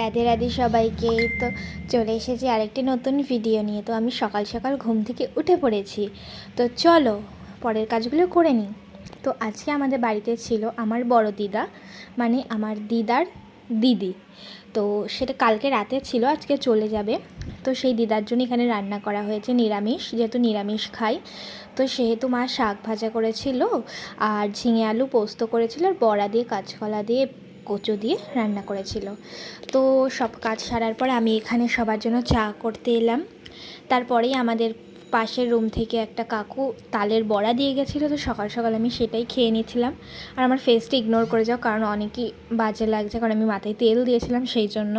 রাধে রাধে সবাইকে। তো চলে এসেছি আরেকটি নতুন ভিডিও নিয়ে। তো আমি সকাল সকাল ঘুম থেকে উঠে পড়েছি। তো চলো, পরের কাজগুলো করে নিই। তো আজকে আমাদের বাড়িতে ছিল আমার বড় দিদা মানে আমার দিদার দিদি। তো সেটা কালকে রাতে ছিল, আজকে চলে যাবে। তো সেই দিদার জন্য এখানে রান্না করা হয়েছে নিরামিষ, যেহেতু নিরামিষ খাই। তো সেহেতু মা শাক ভাজা করেছিল, আর ঝিঙে আলু পোস্ত করেছিল, আর বড়া দিয়ে, কাঁচকলা দিয়ে কচু দিয়ে রান্না করেছিল। তো সব কাজ সারার পর আমি এখানে সবার জন্য চা করতে এলাম। তারপরেই আমাদের পাশের রুম থেকে একটা কাকু তালের বড়া দিয়ে গেছিল, তো সকাল সকাল আমি সেটাই খেয়ে নিয়েছিলাম। আর আমার ফেসটা ইগনোর করে যাও, কারণ অনেকই বাজে লাগছে, কারণ আমি মাথায় তেল দিয়েছিলাম সেই জন্য।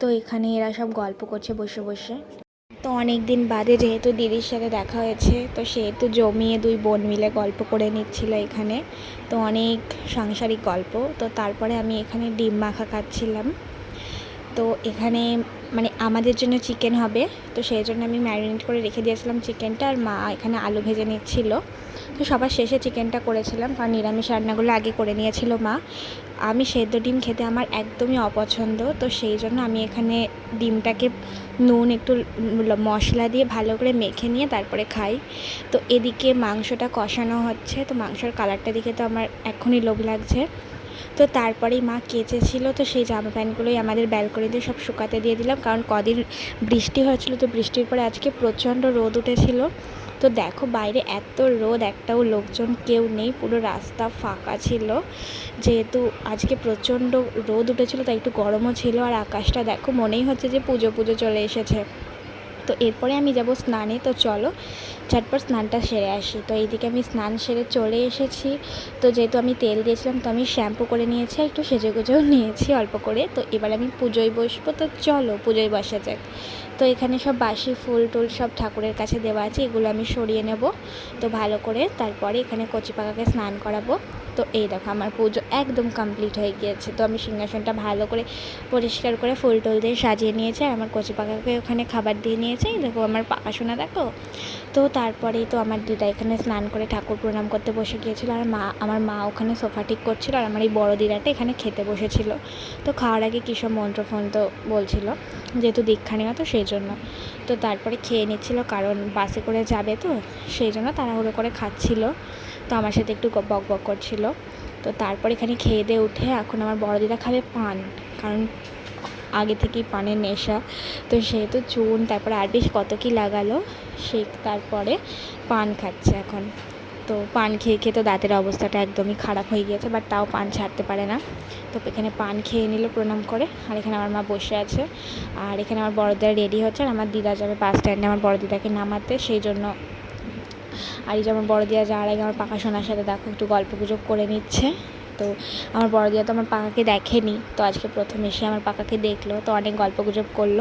তো এখানে এরা সব গল্প করছে বসে বসে। তো অনেক দিন বাদে যেহেতু দিদির সাথে দেখা হয়েছে, তো সেহেতু জমিয়ে দুই বোন মিলে গল্প করে নিচ্ছিল এখানে। তো অনেক সাংসারিক গল্প। তো তারপরে আমি এখানে ডিম মাখা খাচ্ছিলাম। তো এখানে মানে আমাদের জন্য চিকেন হবে। তো সেই জন্য আমি ম্যারিনেট করে রেখে দিয়েছিলাম চিকেনটা। আর মা এখানে আলু ভেজে নিচ্ছিল। তো সবার শেষে চিকেনটা করেছিলাম, কারণ নিরামিষ রান্নাগুলো আগে করে নিয়েছিল মা। আমি সেদ্ধ ডিম খেতে আমার একদমই অপছন্দ, তো সেই জন্য আমি এখানে ডিমটাকে নুন, একটু মশলা দিয়ে ভালো করে মেখে নিয়ে তারপরে খাই। তো এদিকে মাংসটা কষানো হচ্ছে, তো মাংসের কালারটা দেখে তো আমার এখনই লোভ লাগছে। তো তারপরেই মা কেচেছিল, তো সেই জামা প্যান্টগুলোই আমাদের ব্যালকনিতে সব শুকাতে দিয়ে দিলাম, কারণ কদিন বৃষ্টি হয়েছিল, তো বৃষ্টির পরে আজকে প্রচণ্ড রোদ উঠেছিল। তো দেখো বাইরে এত রোদ, একটাও লোকজন কেউ নেই, পুরো রাস্তা ফাঁকা ছিল। যেহেতু আজকে প্রচণ্ড রোদ উঠেছিল, তাই একটু গরমও ছিল আর আকাশটা দেখো মনেই হচ্ছে যে পুজো পুজো চলে এসেছে। তো এরপরে আমি যাব স্নানে, তো চলো ঝটপট স্নানটা সেরে আসি। তো এইদিকে আমি স্নান সেরে চলে এসেছি। তো যেহেতু আমি তেল দিয়েছিলাম, তো আমি শ্যাম্পু করে নিয়েছি, একটু সেজে গুজেও নিয়েছি অল্প করে। তো এবার আমি পুজোয় বসবো, তো চলো পুজোয় বসা যাক। তো এখানে সব বাসি ফুল টুল সব ঠাকুরের কাছে দেওয়া আছে, এগুলো আমি সরিয়ে নেব। তো ভালো করে তারপরে এখানে কচি পাকাকে স্নান করাবো। তো এই দেখো আমার পুজো একদম কমপ্লিট হয়ে গিয়েছে। তো আমি সিংহাসনটা ভালো করে পরিষ্কার করে ফুল টুল দিয়ে সাজিয়ে নিয়েছি, আর আমার কচি পাকাকে ওখানে খাবার দিয়ে নিয়েছে। দেখো আমার পাকাশোনা দেখো তো তারপরেই তো আমার দিদা এখানে স্নান করে ঠাকুর প্রণাম করতে বসে গিয়েছিল আর মা, আমার মা ওখানে সোফা ঠিক করছিল আর আমার এই বড় দিদাটা এখানে খেতে বসেছিল। তো খাওয়ার আগে কী সব মন্ত্র ফন্ত্র বলছিল, যেহেতু দীক্ষা নেওয়া তো সেই জন্য। তো তারপরে খেয়ে নিচ্ছিল, কারণ বাসে করে যাবে তো, সেই জন্য তাড়াহুড়ো করে খাচ্ছিল। তো আমার সাথে একটু বক বক করছিল। তো তারপর এখানে খেয়ে দিয়ে উঠে এখন আমার বড় দিদা খাবে পান, কারণ আগে থেকেই পানের নেশা। তো সেহেতু চুন, তারপরে আর বেশ কত কী লাগালো, সে তারপরে পান খাচ্ছে এখন। তো পান খেয়ে খেয়ে তো দাঁতের অবস্থাটা একদমই খারাপ হয়ে গিয়েছে বাট তাও পান ছাড়তে পারে না। তো এখানে পান খেয়ে নিল প্রণাম করে, আর এখানে আমার মা বসে আছে। আর এখানে আমার বড় দিদা রেডি হচ্ছে, আর আমার দিদা যাবে বাস স্ট্যান্ডে আমার বড় দিদাকে নামাতে। সেই জন্য আর এই যে আমার বড় দিয়া যাওয়ার আগে আমার পাকা সোনার সাথে দেখো একটু গল্প গুজব করে নিচ্ছে। তো আমার বড় দিয়া তো আমার পাকাকে দেখেনি। তো আজকে প্রথম এসে আমার পাকাকে দেখল তো অনেক গল্প গুজব করল।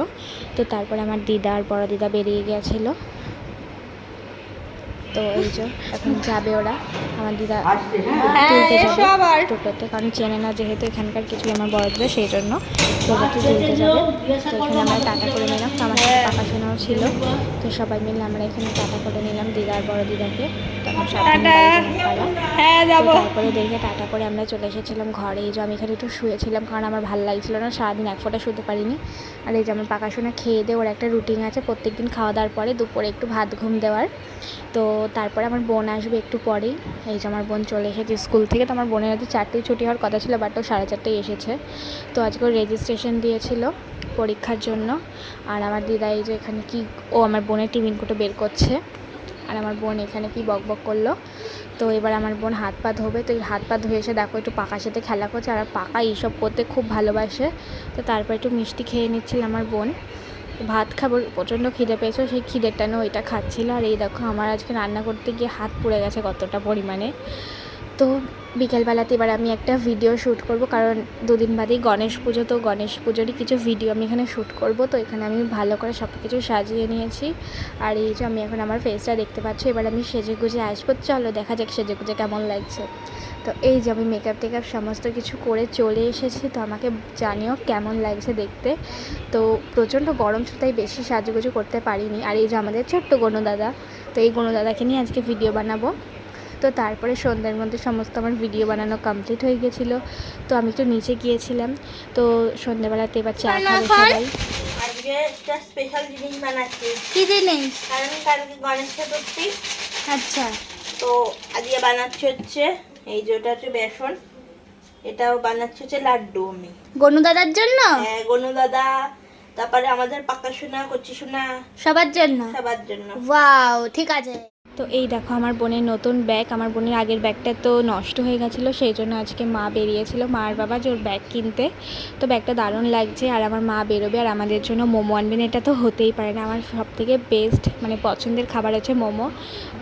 তো তারপরে আমার দিদা আর বড় দিদা বেরিয়ে গিয়েছিল। তো এই যে এখন যাবে ওরা। আমার দিদা তুলতে যাবে টোটোতে কারণ চেনে না যেহেতু এখানকার কিছু আমার বড় দিদা সেই জন্য টোটোতে তুলতে যাবে। তো এখানে আমরা টাকা করে নিলাম। তো আমার শোনাও ছিল। তো সবাই মিলে আমরা এখানে টাটা করে নিলাম দিদার বড় দিদাকে। হ্যাঁ তারপরে দেখে টাটা করে আমরা চলে এসেছিলাম ঘরে। এই যে আমি এখানে একটু শুয়েছিলাম কারণ আমার ভালো লাগছিল না সারাদিন এক ফোঁটা শুতে পারিনি। আর এই যে আমার পাকা শোনা খেয়ে দিয়ে ওর একটা রুটিন আছে প্রত্যেক দিন খাওয়া দাওয়ার পরে দুপুরে একটু ভাত ঘুম দেওয়ার। তো তারপরে আমার বোন আসবে একটু পরেই। এই যে আমার বোন চলে এসেছে স্কুল থেকে। তো আমার বোনের হয়তো চারটেই ছুটি হওয়ার কথা ছিল বাট ও সাড়ে চারটেই এসেছে। তো আজকে ও রেজিস্ট্রেশন দিয়েছিল। পরীক্ষার জন্য। আর আমার দিদা এই যে এখানে কি, ও আমার বোনের টিফিন কোটো বের করছে। আর আমার বোন এখানে কি বক বক করল। তো এবার আমার বোন হাত পা ধোবে। তো হাত পা ধুয়ে এসে দেখো একটু পাকার সাথে খেলা করছে। আর পাকা এইসব করতে খুব ভালোবাসে। তো তারপর একটু মিষ্টি খেয়ে নিচ্ছিল আমার বোন। ভাত খাবার প্রচণ্ড খিদে পেয়েছে। সেই খিদের টানে ওইটা খাচ্ছিল। আর এই দেখো আমার আজকে রান্না করতে গিয়ে হাত পুড়ে গেছে কতটা পরিমাণে। তো বিকেলবেলাতে এবার আমি একটা ভিডিও শ্যুট করব, কারণ দুদিন বাদেই গণেশ পুজো, তো গণেশ পুজোরই কিছু ভিডিও আমি এখানে শ্যুট করব। তো এখানে আমি ভালো করে সব কিছু সাজিয়ে নিয়েছি। আর এই যে আমি এখন আমার ফেসটা দেখতে পাচ্ছি, এবার আমি সেজে গুজে আসব। চলো দেখা যাক সেজে গুজে কেমন লাগছে। তো এই যে আমি মেকআপ টেকআপ সমস্ত কিছু করে চলে এসেছি, তো আমাকে জানিও কেমন লাগছে দেখতে। তো প্রচণ্ড গরম ছিল, তাই বেশি সাজুগুজু করতে পারিনি। আর এই যে আমাদের ছোট্ট গণু দাদা, তো এই গণু দাদাকে নিয়ে আজকে ভিডিও বানাবো। তো তারপরে সন্ধ্যার মধ্যে সমস্ত আমার ভিডিও বানানো কমপ্লিট হয়ে গেছিল। তো আমি একটু নিচে গিয়েছিলাম। তো সন্ধ্যাবেলাতে এবার চা খাবে সবাই। আজকে একটা স্পেশাল জিনিস বানাচ্ছি। কী জিনিস? কারণ কালকে গণেশ চতুর্থী। আচ্ছা। তো আজকে বানাচ্ছি হচ্ছে এই যে ওটা হচ্ছে বেসন এটাও বানাচ্ছি হচ্ছে লাড্ডু আমি। গনু দাদার জন্য? হ্যাঁ গনু দাদা তারপরে আমাদের পাকা সোনা কচি সোনা সবার জন্য? সবার জন্য। ওয়াও ঠিক আছে। তো এই দেখো, আমার বোনের নতুন ব্যাগ, আমার বোনের আগের ব্যাগটা তো নষ্ট হয়ে গেছিল, সেই জন্য আজকে মা বেরিয়েছিল মা আর বাবা যে ওর ব্যাগ কিনতে। তো ব্যাগটা দারুণ লাগছে, আর আমার মা বেরোবে, আর আমাদের জন্য মোমো আনবেন, এটা তো হতেই পারে না। আমার সব থেকে বেস্ট মানে পছন্দের খাবার হচ্ছে মোমো।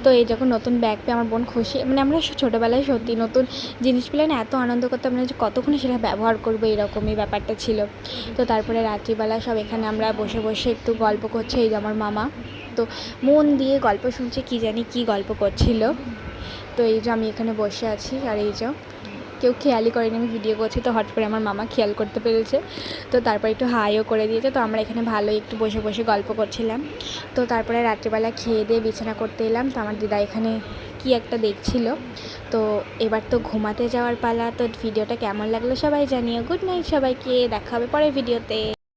তো এই যখন নতুন ব্যাগ পেয়ে আমার বোন খুশি মানে আমরা ছোটোবেলায় সত্যি নতুন জিনিস পেলে না এত আনন্দ করতাম না যে কতক্ষণ সেটা ব্যবহার করব, এরকমই ব্যাপারটা ছিল। তো তারপরে রাত্রিবেলা সব এখানে আমরা বসে বসে একটু গল্প করছি, এই যে আমার মামা। তো মন দিয়ে গল্প শুনছে, কি জানি কি গল্প করছিল। তো এই যে আমি এখানে বসে আছি, আর এই যে কেউ খেয়ালই করেনি আমি ভিডিও করছি, তো হট করে আমার মামা খেয়াল করতে পেরেছে। তো তারপর একটু হাইও করে দিয়েছে, তো আমরা এখানে ভালোই একটু বসে বসে গল্প করছিলাম। তো তারপরে রাত্রিবেলা খেয়ে দিয়ে বিছানা করতে এলাম, তো আমার দিদা এখানে কি একটা দেখছিল। তো এবার তো ঘুমাতে যাওয়ার পালা, তো ভিডিওটা কেমন লাগল সবাই জানিও। গুড নাইট সবাইকে, দেখা হবে পরের ভিডিওতে